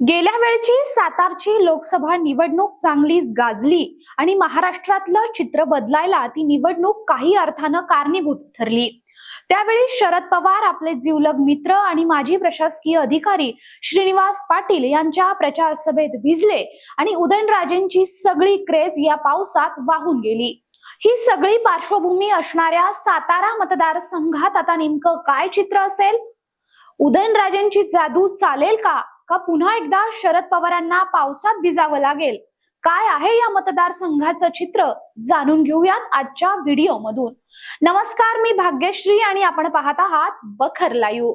गेल्या वेळची सातारची लोकसभा निवडणूक चांगलीच गाजली आणि महाराष्ट्रातलं चित्र बदलायला ती निवडणूक काही अर्थानं कारणीभूत ठरली. त्यावेळी शरद पवार आपले जिवलग मित्र आणि माजी प्रशासकीय अधिकारी श्रीनिवास पाटील यांच्या प्रचार सभेत भिजले आणि उदयनराजेंची सगळी क्रेज या पावसात वाहून गेली. ही सगळी पार्श्वभूमी असणाऱ्या सातारा मतदारसंघात आता नेमकं काय चित्र असेल? उदयनराजेंची जादू चालेल का? का पुन्हा एकदा शरद पवारांना पावसात भिजावं लागेल? काय आहे या मतदारसंघाचं चित्र? जाणून घेऊयात आजच्या व्हिडिओ मधून नमस्कार मी भाग्यश्री आणि आपण पाहत आहात बखर लाईव्ह.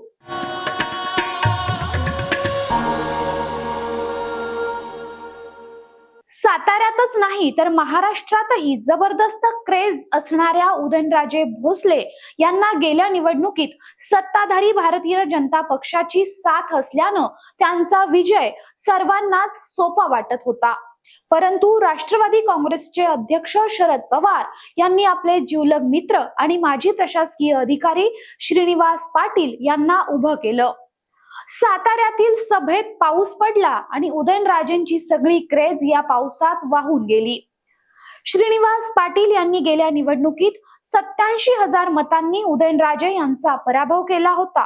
साताऱ्यातच नाही तर महाराष्ट्रातही जबरदस्त क्रेज असणाऱ्या उदयनराजे भोसले यांना गेल्या निवडणुकीत सत्ताधारी भारतीय जनता पक्षाची साथ असल्यानं त्यांचा विजय सर्वांनाच सोपा वाटत होता. परंतु राष्ट्रवादी काँग्रेसचे अध्यक्ष शरद पवार यांनी आपले जिवलग मित्र आणि माजी प्रशासकीय अधिकारी श्रीनिवास पाटील यांना उभं केलं. साताऱ्यातील सभेत पाऊस पडला आणि उदयनराजेंची सगळी क्रेज या पावसात वाहून गेली. श्रीनिवास पाटील यांनी गेल्या निवडणुकीत सत्याऐंशी हजार मतांनी उदयनराजे यांचा पराभव केला होता.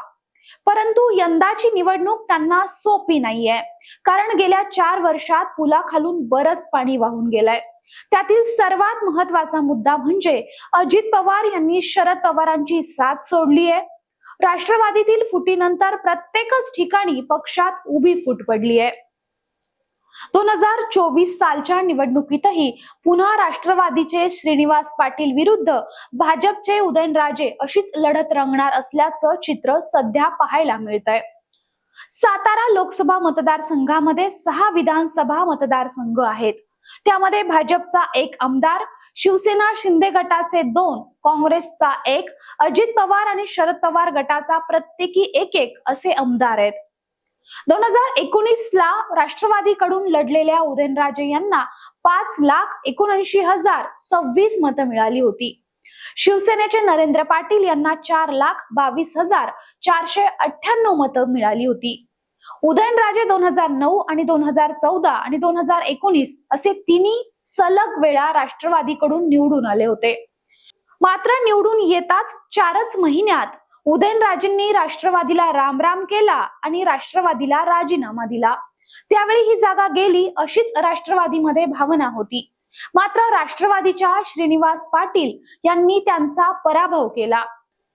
परंतु यंदाची निवडणूक त्यांना सोपी नाहीये. कारण गेल्या चार वर्षात पुलाखालून बरंच पाणी वाहून गेलंय. त्यातील सर्वात महत्त्वाचा मुद्दा म्हणजे अजित पवार यांनी शरद पवारांची साथ सोडली आहे राष्ट्रवादीतील फुटीनंतर प्रत्येकच ठिकाणी पक्षात उभी फूट पडली आहे. दोन हजार चोवीस सालच्या निवडणुकीतही पुन्हा राष्ट्रवादीचे श्रीनिवास पाटील विरुद्ध भाजपचे उदयनराजे अशीच लढत रंगणार असल्याचं चित्र सध्या पाहायला मिळत आहे सातारा लोकसभा मतदारसंघामध्ये सहा विधानसभा मतदारसंघ आहेत. त्यामध्ये भाजपचा एक आमदार शिवसेना शिंदे गटाचे दोन काँग्रेसचा एक अजित पवार आणि शरद पवार गटाचा प्रत्येकी एक एक असे आमदार आहेत. दोन हजार एकोणीस ला राष्ट्रवादीकडून लढलेल्या उदयनराजे यांना पाच लाख एकोणऐंशी हजार सव्वीस मतं मिळाली होती. शिवसेनेचे नरेंद्र पाटील यांना चार लाख बावीस हजार चारशे अठ्ठ्याण्णव मतं मिळाली होती. उदयनराजे दोन हजार नऊ आणि दोन हजार चौदा आणि दोन हजार एकोणीस असे तिन्ही सलग वेळा राष्ट्रवादीकडून निवडून आले होते. मात्र निवडून येताच चारच महिन्यात उदयनराजेंनी राष्ट्रवादीला रामराम केला आणि राष्ट्रवादीला राजीनामा दिला. त्यावेळी ही जागा गेली अशीच राष्ट्रवादीमध्ये भावना होती. मात्र राष्ट्रवादीच्या श्रीनिवास पाटील यांनी त्यांचा पराभव केला.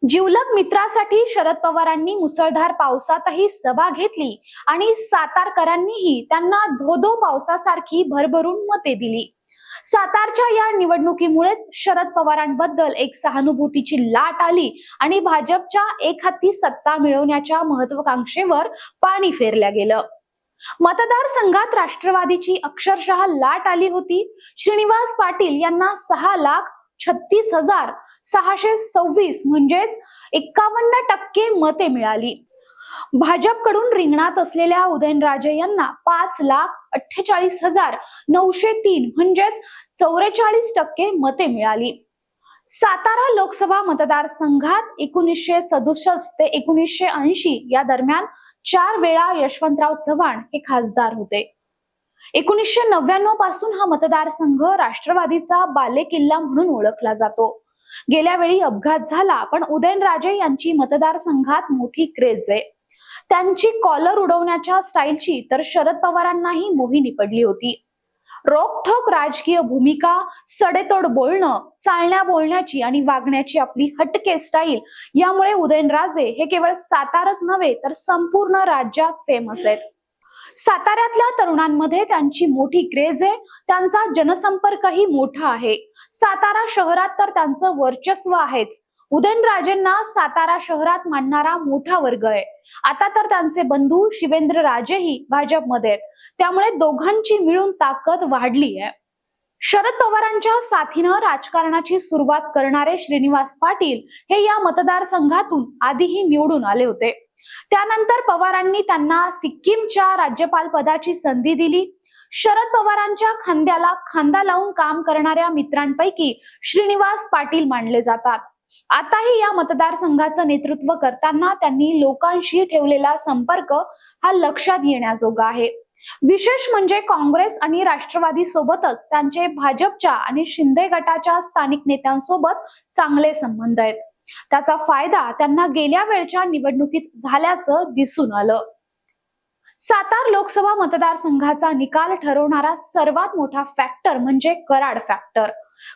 जिवलग मित्रासाठी शरद पवारांनी मुसळधार पावसातही सभा घेतली आणि सातारकरांनीही त्यांना धोधो पावसासारखी भरभरून मते दिली. सातारच्या या निवडणुकीमुळेच शरद पवारांबद्दल एक सहानुभूतीची लाट आली आणि भाजपच्या एक हाती सत्ता मिळवण्याच्या महत्वाकांक्षेवर पाणी फेरल्या गेलं. मतदारसंघात राष्ट्रवादीची अक्षरशः लाट आली होती. श्रीनिवास पाटील यांना सहा लाख छत्तीस हजार सहाशे सव्वीस म्हणजेच एक्कावन्न टक्के मते मिळाली. भाजपकडून रिंगणात असलेल्या उदयनराजे यांना पाच लाख अठ्ठेचाळीस हजार नऊशे तीन म्हणजेच चौवेचाळीस टक्के मते मिळाली. सातारा लोकसभा मतदारसंघात एकोणीसशे सदुसष्ट ते एकोणीसशे ऐंशी या दरम्यान चार वेळा यशवंतराव चव्हाण हे खासदार होते. एकोणीसशे नव्याण्णवपासून हा मतदारसंघ राष्ट्रवादीचा बालेकिल्ला म्हणून ओळखला जातो. गेल्या वेळी अपघात झाला पण उदयनराजे यांची मतदारसंघात मोठी क्रेज आहे. त्यांची कॉलर उडवण्याच्या स्टाईलची तर शरद पवारांनाही मोहिनी पडली होती. रोखठोक राजकीय भूमिका सडेतोड बोलणं चालण्या बोलण्याची आणि वागण्याची आपली हटके स्टाईल यामुळे उदयनराजे हे केवळ सातारच नव्हे तर संपूर्ण राज्यात फेमस आहेत. साताऱ्यातल्या तरुणांमध्ये त्यांची मोठी क्रेज आहे. त्यांचा जनसंपर्कही मोठा आहे. सातारा शहरात तर त्यांचं वर्चस्व आहेच. उदयनराजेंना सातारा शहरात मांडणारा मोठा वर्ग आहे. आता तर त्यांचे बंधू शिवेंद्र राजेही भाजपमध्ये आहेत. त्यामुळे दोघांची मिळून ताकद वाढली आहे. शरद पवारांच्या साथीनं राजकारणाची सुरुवात करणारे श्रीनिवास पाटील हे या मतदारसंघातून आधीही निवडून आले होते. त्यानंतर पवारांनी त्यांना सिक्कीमच्या राज्यपाल पदाची संधी दिली. शरद पवारांच्या खांद्याला खांदा लावून काम करणाऱ्या मित्रांपैकी श्रीनिवास पाटील मानले जातात. आताही या मतदारसंघाचं नेतृत्व करताना त्यांनी लोकांशी ठेवलेला संपर्क हा लक्षात येण्याजोगा आहे. विशेष म्हणजे काँग्रेस आणि राष्ट्रवादी सोबतच त्यांचे भाजपच्या आणि शिंदे गटाच्या स्थानिक नेत्यांसोबत चांगले संबंध आहेत. त्याचा फायदा त्यांना गेल्या वेळच्या निवडणुकीत झाल्याचं दिसून आलं. सातार लोकसभा मतदारसंघाचा निकाल ठरवणारा सर्वात मोठा फॅक्टर म्हणजे कराड फॅक्टर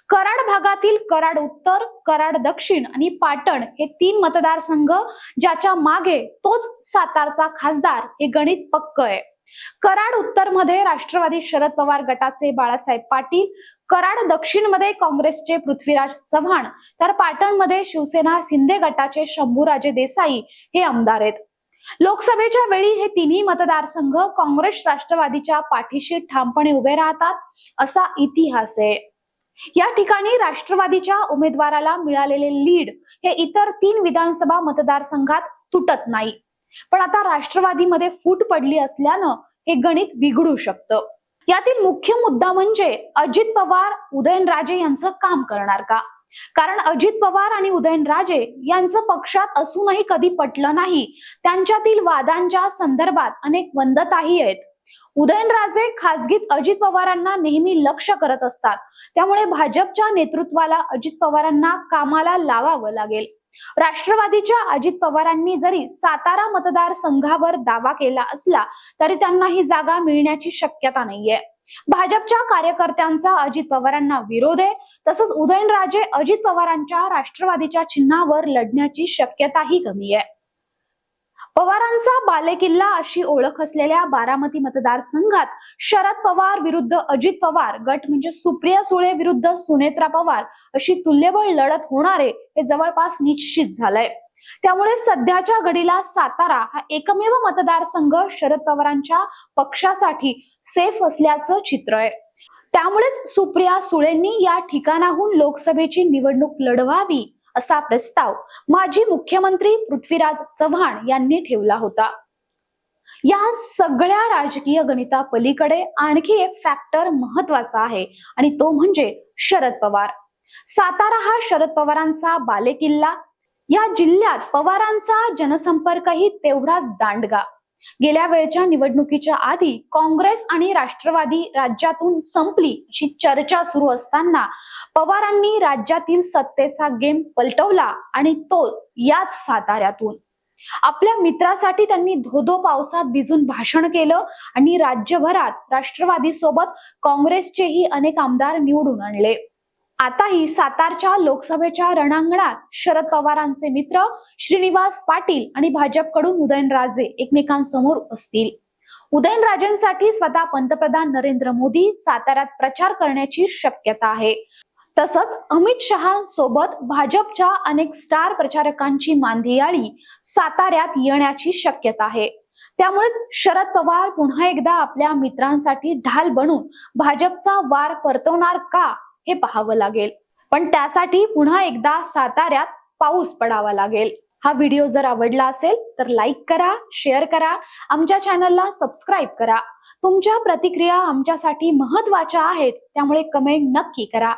कराड भागातील कराड उत्तर कराड दक्षिण आणि पाटण हे तीन मतदारसंघ ज्याच्या मागे तोच सातारचा खासदार हे गणित पक्क आहे. कराड उत्तरमध्ये राष्ट्रवादी शरद पवार गटाचे बाळासाहेब पाटील कराड दक्षिणमध्ये काँग्रेसचे पृथ्वीराज चव्हाण तर पाटणमध्ये शिवसेना शिंदे गटाचे शंभूराजे देसाई हे आमदार आहेत. लोकसभेच्या वेळी हे तिन्ही मतदारसंघ काँग्रेस राष्ट्रवादीच्या पाठीशी ठामपणे उभे राहतात असा इतिहास आहे. या ठिकाणी राष्ट्रवादीच्या उमेदवाराला मिळालेले लीड हे इतर तीन विधानसभा मतदारसंघात तुटत नाही. पण आता राष्ट्रवादीमध्ये फूट पडली असल्यानं हे गणित बिघडू शकतं. यातील मुख्य मुद्दा म्हणजे अजित पवार उदयनराजे यांचं काम करणार का? कारण अजित पवार आणि उदयनराजे यांचं पक्षात असूनही कधी पटलं नाही. त्यांच्यातील वादांच्या संदर्भात अनेक वंदताही आहेत. उदयनराजे खासगीत अजित पवारांना नेहमी लक्ष करत असतात. त्यामुळे भाजपच्या नेतृत्वाला अजित पवारांना कामाला लावावं लागेल. राष्ट्रवादीच्या अजित पवारांनी जरी सातारा मतदारसंघावर दावा केला असला तरी त्यांना ही जागा मिळण्याची शक्यता नाहीये. भाजपच्या कार्यकर्त्यांचा अजित पवारांना विरोध आहे तसंच उदयनराजे अजित पवारांच्या राष्ट्रवादीच्या चिन्हावर लढण्याची शक्यताही कमी आहे. पवारांचा बालेकिल्ला अशी ओळख असलेल्या बारामती मतदारसंघात शरद पवार विरुद्ध अजित पवार गट म्हणजे सुप्रिया सुळे विरुद्ध सुनेत्रा पवार अशी तुल्यबळ लढत होणारे हे जवळपास निश्चित झालंय. त्यामुळे सध्याच्या घडीला सातारा हा एकमेव मतदारसंघ शरद पवारांच्या पक्षासाठी सेफ असल्याचं चित्र आहे. त्यामुळेच सुप्रिया सुळेंनी या ठिकाणाहून लोकसभेची निवडणूक लढवावी असा प्रस्ताव माजी मुख्यमंत्री पृथ्वीराज चव्हाण यांनी ठेवला होता. या सगळ्या राजकीय गणिता पलीकडे आणखी एक फॅक्टर महत्त्वाचा आहे आणि तो म्हणजे शरद पवार. सातारा हा शरद पवारांचा बालेकिल्ला. या जिल्ह्यात पवारांचा जनसंपर्कही तेवढाच दांडगा. गेल्या वेळच्या निवडणुकीच्या आधी काँग्रेस आणि राष्ट्रवादी राज्यातून संपली अशी चर्चा सुरू असताना पवारांनी राज्यातील सत्तेचा गेम पलटवला आणि तो याच साताऱ्यातून. आपल्या मित्रासाठी त्यांनी धोधो पावसात भिजून भाषण केलं आणि राज्यभरात राष्ट्रवादी सोबत काँग्रेसचेही अनेक आमदार निवडून आणले. आताही सातारच्या लोकसभेच्या रणांगणात शरद पवारांचे मित्र श्रीनिवास पाटील आणि भाजपकडून उदयनराजे एकमेकांसमोर असतील. उदयनराजेंसाठी स्वतः पंतप्रधान नरेंद्र मोदी साताऱ्यात प्रचार करण्याची शक्यता आहे. तसंच अमित शहा सोबत भाजपच्या अनेक स्टार प्रचारकांची मांदियाळी साताऱ्यात येण्याची शक्यता आहे. त्यामुळेच शरद पवार पुन्हा एकदा आपल्या मित्रांसाठी ढाल बनून भाजपचा वार परतवणार का हे पाहावं लागेल. पण त्यासाठी पुन्हा एकदा साताऱ्यात पाऊस पडावा लागेल. हा व्हिडिओ जर आवडला असेल तर लाईक करा शेअर करा आमच्या चॅनलला सबस्क्राईब करा. तुमच्या प्रतिक्रिया आमच्यासाठी महत्त्वाच्या आहेत त्यामुळे कमेंट नक्की करा.